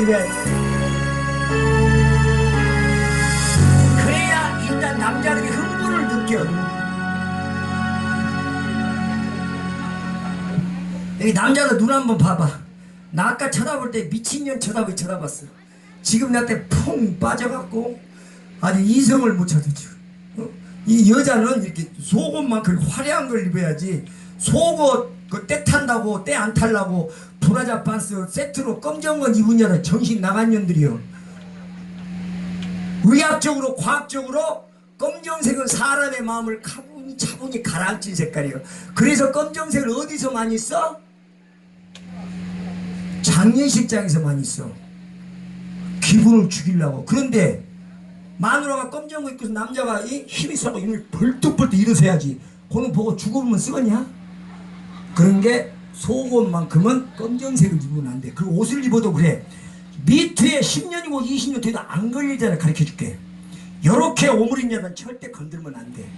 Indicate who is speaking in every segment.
Speaker 1: 이래야지 그래야 일단 남자들이 흥분을 느껴. 여기 남자도 눈 한번 봐봐. 나 아까 쳐다볼 때 미친년 쳐다보기 쳐다봤어. 지금 나한테 퐁 빠져갖고 아주 이성을 못 찾아 지금 어? 이 여자는 이렇게 속옷만큼 화려한 걸 입어야지 속옷 그때 탄다고 때 안 탈라고 브라자 반스 세트로 검정 건 입은 년은 정신 나간 년들이요. 의학적으로 과학적으로 검정색은 사람의 마음을 가분히 차분히 가라앉힌 색깔이에요. 그래서 검정색을 어디서 많이 써? 장례식장에서 많이 써. 기분을 죽이려고. 그런데 마누라가 검정 거 입고 남자가 이 힘이 세고 입을 벌떡벌떡 일어서야지. 그는 보고 죽으면 쓰겠냐? 그런 게 속옷만큼은 검정색을 입으면 안 돼. 그리고 옷을 입어도 그래. 미트에 10년이고 20년 돼도 안 걸리잖아. 가르쳐 줄게. 요렇게 오므린 여자는 절대 건들면 안 돼.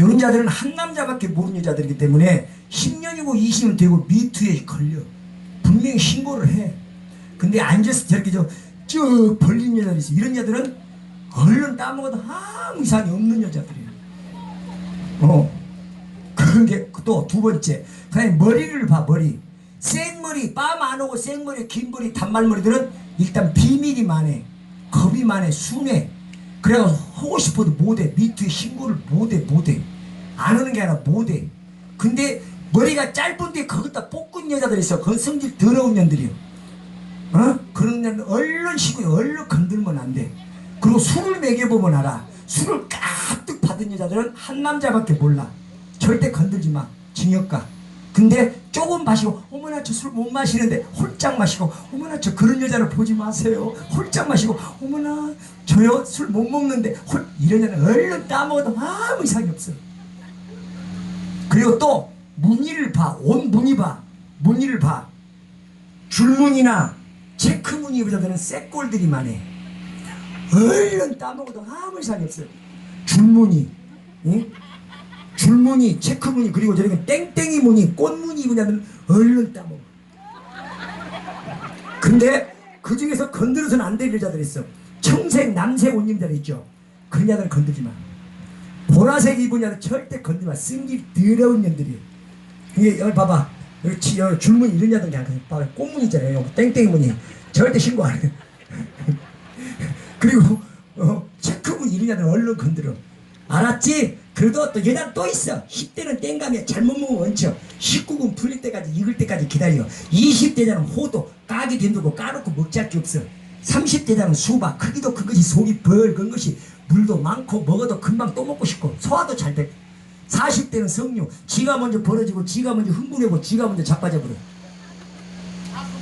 Speaker 1: 요런 자들은 한 남자밖에 모르는 여자들이기 때문에 10년이고 20년 되고 미트에 걸려. 분명히 신고를 해. 근데 앉아서 저렇게 저, 쭉 벌린 여자들이 있어. 이런 여자들은 얼른 따먹어도 아무 이상이 없는 여자들이에요. 어. 그런 게또 두 번째. 그냥 머리를 봐, 머리. 생머리, 빰 안 오고 생머리, 긴 머리, 단말머리들은 일단 비밀이 많아. 겁이 많아, 순해. 그래서 하고 싶어도 못해. 밑에 신고를 못해, 못해. 안 하는 게 아니라 못해. 근데 머리가 짧은데 거기다 뽑은 여자들 있어. 그건 성질 더러운 년들이요. 어? 그런 년은 얼른 쉬고 얼른 건들면 안 돼. 그리고 술을 먹여보면 알아. 술을 가득 받은 여자들은 한 남자밖에 몰라. 절대 건들지 마. 징역가. 근데 조금 마시고 어머나 저 술 못 마시는데 홀짝 마시고 어머나 저 그런 여자를 보지 마세요. 홀짝 마시고 어머나 저요 술 못 먹는데 홀 이런 여자는 얼른 따먹어도 아무 이상이 없어. 그리고 또 무늬를 봐. 옷 무늬 봐. 무늬를 봐. 줄무늬나 체크무늬 여자들은 쇠꼴들이 많아. 얼른 따먹어도 아무 이상이 없어요. 줄무늬, 응? 줄무늬, 체크무늬, 그리고 저렇게 땡땡이 무늬, 꽃무늬 입으냐면 얼른 따먹어. 근데 그 중에서 건드려서는 안 될 여자들 있어. 청색, 남색 옷 입는 자들 있죠. 그런 자들은 건들지 마. 보라색 입은 자들 절대 건들지 마. 승기 더러운 년들이. 이게 여기 봐봐. 여기, 치- 여기 줄무늬 이런 자들 그냥 봐봐. 꽃무늬 있잖아요. 땡땡이 무늬. 절대 신고 안 해. 그리고 어, 체크무늬 이런 자들 얼른 건드려. 알았지? 그래도 또 여자는 또 있어. 10대는 땡감이야. 잘못 먹으면 얹혀. 19금 풀릴 때까지 익을 때까지 기다려. 20대자는 호도 까기 힘들고 까놓고 할게 없어. 30대자는 수박 크기도 큰 것이 속이 벌건 것이 물도 많고 먹어도 금방 또 먹고 싶고 소화도 잘 돼. 40대는 석류 지가 먼저 벌어지고 지가 먼저 흥분하고 지가 먼저 자빠져 버려.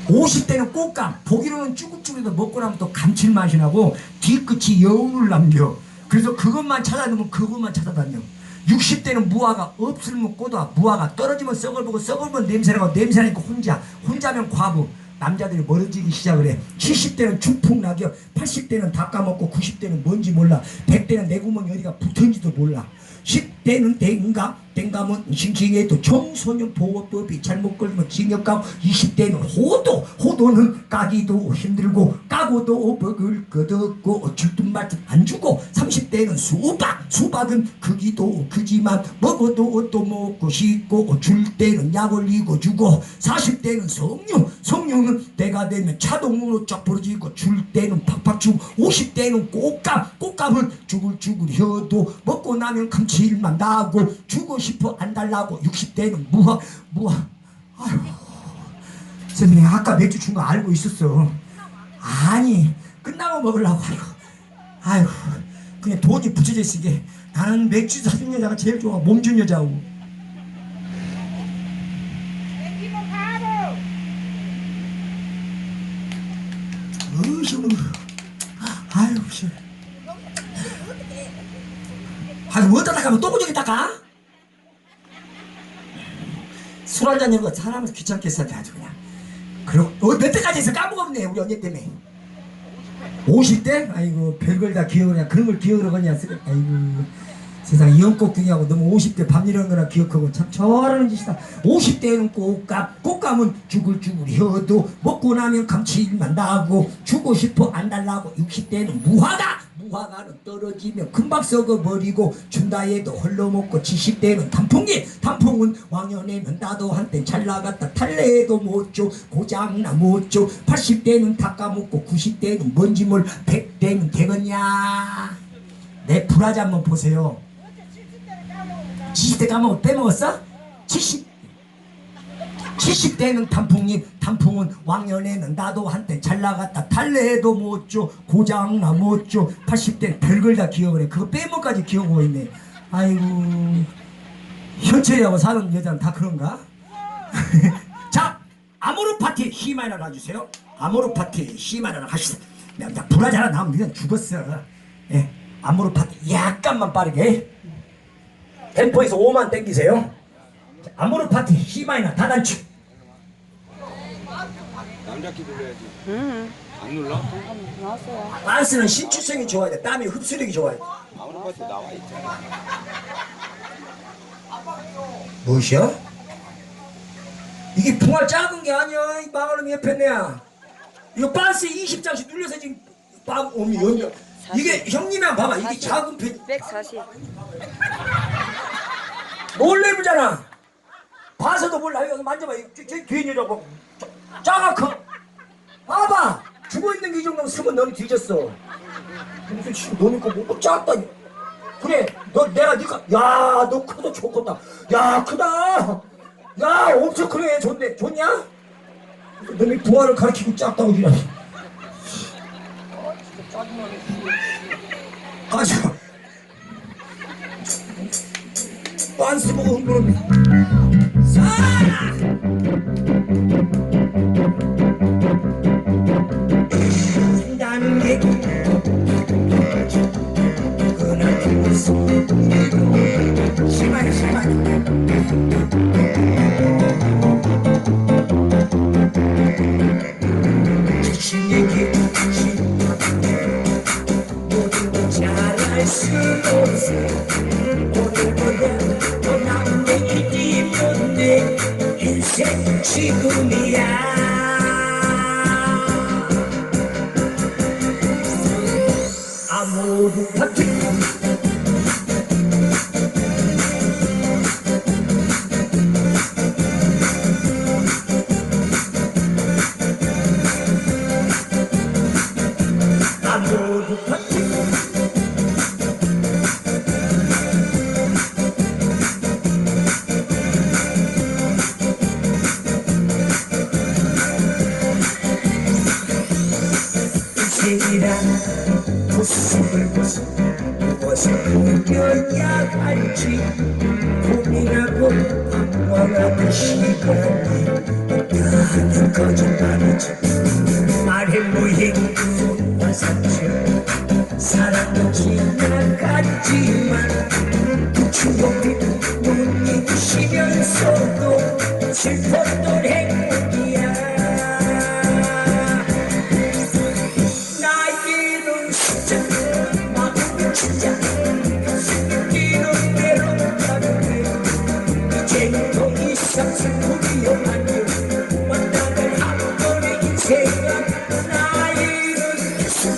Speaker 1: 50대는 꽃감 보기로는 쭈글쭈글해도 먹고 나면 또 감칠맛이 나고 뒤끝이 여운을 남겨 그래서 그것만 찾아내면 그것만 찾아다녀. 60대는 무화가 없으면 꼬다 무화가 떨어지면 썩을 보고 썩을면 냄새나고 냄새나니까 혼자. 혼자면 과부. 남자들이 멀어지기 시작을 해. 70대는 중풍 낙엽 80대는 다 까먹고 90대는 뭔지 몰라. 100대는 내 구멍이 어디가 붙은지도 몰라. 10대는 땡감, 땡감은 싱싱해도 청소년보호법이 잘못 걸면 징역감 20대는 호도 호도는 까기도 힘들고 까고도 먹을 것 없고 줄돈맛은 안 주고 30대는 수박 수박은 크기도 크지만 먹어도 또 먹고 싶고 줄 때는 약 올리고 주고 40대는 석류 석류는 때가 되면 차동으로 쫙 벌어지고 줄 때는 팍팍 주고 50대는 꽃감 꽃감은 죽을 죽을 혀도 먹고 나면 감칠맛 나고 죽어 60%안 달라고 60대는 무하 무하. 아휴. 선생님 아까 맥주 준 거 알고 있었어. 아니 끝나고 먹으려고 하려 아휴. 그냥 돈이 부채질 쓰게 나는 맥주 사준 여자가 제일 좋아. 몸 준 여자고. 으쌰 아유 씨. 아유 어디다 가면 또 그저기 닦아? 뭐 술 한잔 이런 거 사람은 귀찮게 했었는데 아주 그냥. 그리고 어, 몇 대까지 해서 까먹었네 우리 언니 때문에. 50대? 아이고 별걸 다 기억을 해 그런 걸 기억을 하냐 쓰- 아이고. 세상에 연꽃경이하고 너무 50대 밤이라는 거나 기억하고 참 저라는 짓이다. 50대는 꽃감 꽃감은 죽을 죽을 혀도 먹고 나면 감칠만 나고 주고 싶어 안 달라고 60대는 무화과 무화과는 떨어지면 금방 썩어버리고 준다 해도 헐러먹고 70대는 단풍이 단풍은 왕년에는 나도 한때 잘 나갔다. 탈래해도 못줘 고장나 못줘. 80대는 다 까먹고 90대는 뭔지 몰 100대는 되겠냐? 내 불화지 한번 보세요. 70대 까먹고 빼먹었어? 70 70대는 단풍이 단풍은 왕년에는 나도 한때 잘 나갔다. 탈래해도 못줘 고장나 못줘. 80대는 별걸 다 기억을 해. 그거 빼먹까지 기억하고 있네. 아이고. 현철이하고 사는 여자는 다 그런가? 자 아모르 파티 히마이나 놔주세요. 아모르 파티 히마이나 나 불화지 하나 나오면 그냥 죽었어. 예 아모르 파티 약간만 빠르게. 템포에서 5만 땡기세요. 자, 아모르 파티 히마이나 다단축
Speaker 2: 키 눌러야지.
Speaker 3: 응.
Speaker 2: 안 눌러?
Speaker 3: 나왔어요.
Speaker 1: 란스는 신축성이 좋아야 돼 땀이 흡수력이 좋아야 돼
Speaker 2: 아무리 봐도 나와 있잖아.
Speaker 1: 무엇이야? 이게 풍알 작은 게 아니야 이 망할놈 옆에 내야 이거 반스 20장씩 눌려서 지금 빵 오미 연결 이게 형님이랑 봐봐 이게 작은 펜
Speaker 3: 140.
Speaker 1: 몰래부잖아 봐서도 몰라 여기 만져봐 이거 저- 저 뒤에 여자 봐 작아 커 봐봐! 죽어있는 게 이 정도면 쓰면 너는 뒤졌어. 무슨 씨 너는 거뭐 작다. 그래 너 내가 니가 야너 커도 좋겠다. 야 크다. 야 엄청 크네. 좋네. 좋냐? 너네 부하를 가르치고 작다고 지랄 가자. 빤스 보고 흥분했네. 사 나 무엇을 느껴야 할지 고민하고 원하는 시간이 나는 거짓말이지 말해 뭐해 손과 상처 사랑은 지나갔지만 그 추억이 눈이 부시면서도 슬퍼